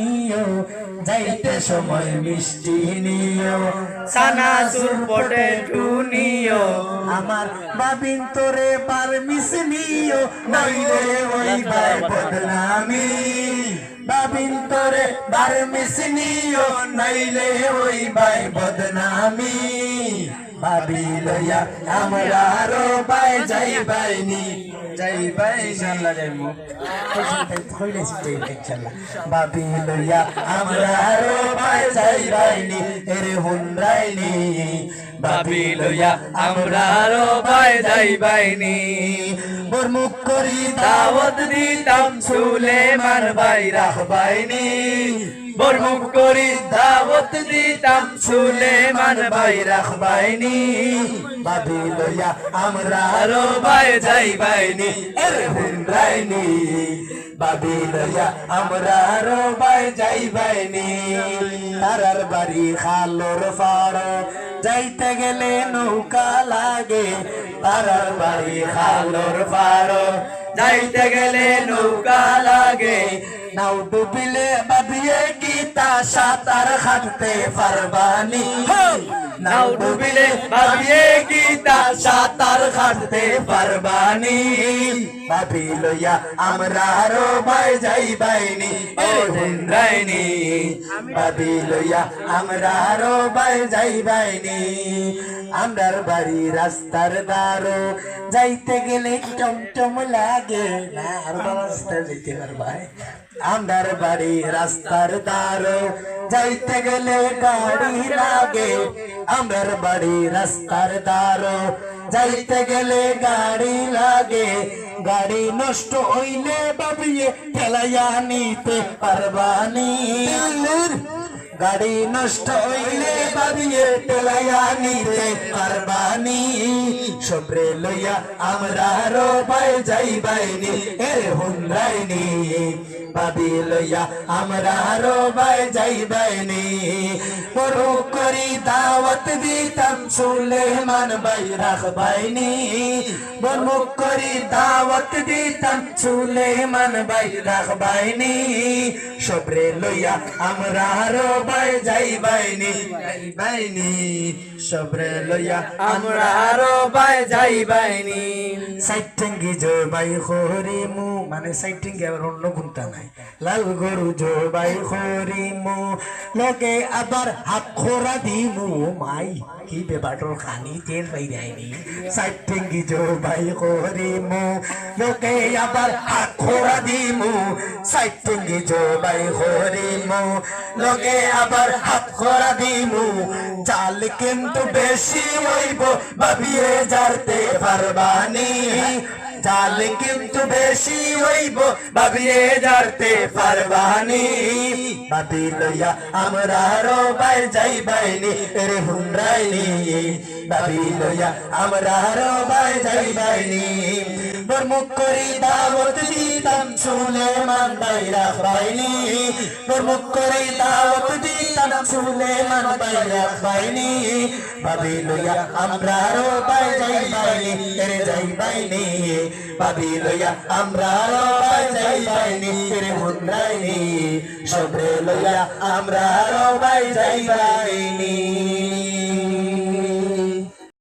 টুনিও যাইতে সময় মিষ্টি নিও, সানা সুর পটে টুনিও, আমার বাবিন তোরে বার মিস নিও, নইলে ওই ভাই বদনামি। বাবিন তোরে বার মিস নিও, নইলে ওই ভাই বদনামি। ভাবি লইয়া আমরা রো বাই যাই বাইনি যাই বাই ইনশাআল্লাহ যাইমু কইলেছি যাই ইনশাআল্লাহ ভাবি লইয়া আমরা রো বাই যাই বাইনি এরে আরও বরমুখ করি দাওয়াত দিতাম, সুলেমান ভাই রাখবাইনি বরমুখ করি দাওয়াত দিতাম সুলেমান ভাই রাখবাইনি। ভাবি লইয়া আমরা আরও বাই যাই বাইনি এরে হুনরাইনি লইয়া আমরা রো বাই যাই বাইনি তারার বাড়ি খালোর যাইতে গেলে নৌকা লাগে। তারার বাড়ি খালোর ফাড়ো যাইতে গেলে নৌকা লাগে। নাও ডুবিলে বাবিয়ে গীতা সাঁতার হাঁটতে পারবানি। নাও ডুবিলে ভাবিয়ে গীতা সাঁতার কাটতে পারবানি। ভাবি লইয়া আমরা রো বাই যাই বাইনি ও হুন্ড্রাইনি ভাবি লইয়া আমরা রো বাই যাই বাইনি আমরার বাড়ি রাস্তার দারো যাইতে গেলে টমটম লাগে না। রাস্তা যেতে পারবাই আমরার বাড়ি রাস্তার দারো যাইতে গেলে গাড়ি লাগে। আমরার বাড়ি রাস্তার দারো যাইতে গেলে গাড়ি লাগে। গাড়ি নষ্ট হইলে বাবিয়ে ঠেলাইয়া নিতে পারবানি। গাড়ি নষ্ট হইলে বাবিয়ে ঠেলাইয়া নিতে পারবানি। সবরে লইয়া আমরা রো বাই যাই বাইনি এ হুনরাইনি বাবি লইয়া আমরা রো বাই যাই বাইনি। বড় করি দাওয়াত দিতাম সুলেমান বাই রাখবাইনি বড় করি দাওয়াত দিতাম সুলেমান বাই রাখবাইনি সবরে লইয়া আমরা রো বাই যাই বাইনি যাই বাইনি সবরে লইয়া আমরা আরও বাই যাই বাইনি সাইটেঙ্গি বাই খরি মু। মানে সাইটেঙ্গি আবার অন্য গুণটা নাই। লাল গরু বাই খরি মু। লগে আবার হাত খোরা দিমু, মাই। কি বেবাটোর খানি তেল পাই যায়নি সাইটেঙ্গি জবাই খরি মু লগে আবার হাত খোরা দিমু সাইটেঙ্গি জবাই খরি মু লগে আবার হাত খোরা দিমু চাল কিন্তু বেশি হইব ভাবিয়ে জারতে পারবানি চাল কিন্তু বেশি হইব বাবিয়ে যারতে পারবানি। ভাবি লইয়া আমরা রো বাই যাই বাইনি রে হুমরাইনি ভাবি লইয়া আমরা রো বাই যাই বাইনি। বরমুখ করি দিতাম সুলেমান বাই রাখবাইনি বরমুখ করি দাওয়াত দিতাম সুলেমান বাই রাখবাইনি ভাবি লইয়া আমরা রো বাই যাই বাইনি রে যাই বাইনি ভাবি লইয়া আমরা রো বাই যাই বাইনি রে হুনরাইনি সবরে লইয়া আমরা রো বাই যাই বাইনি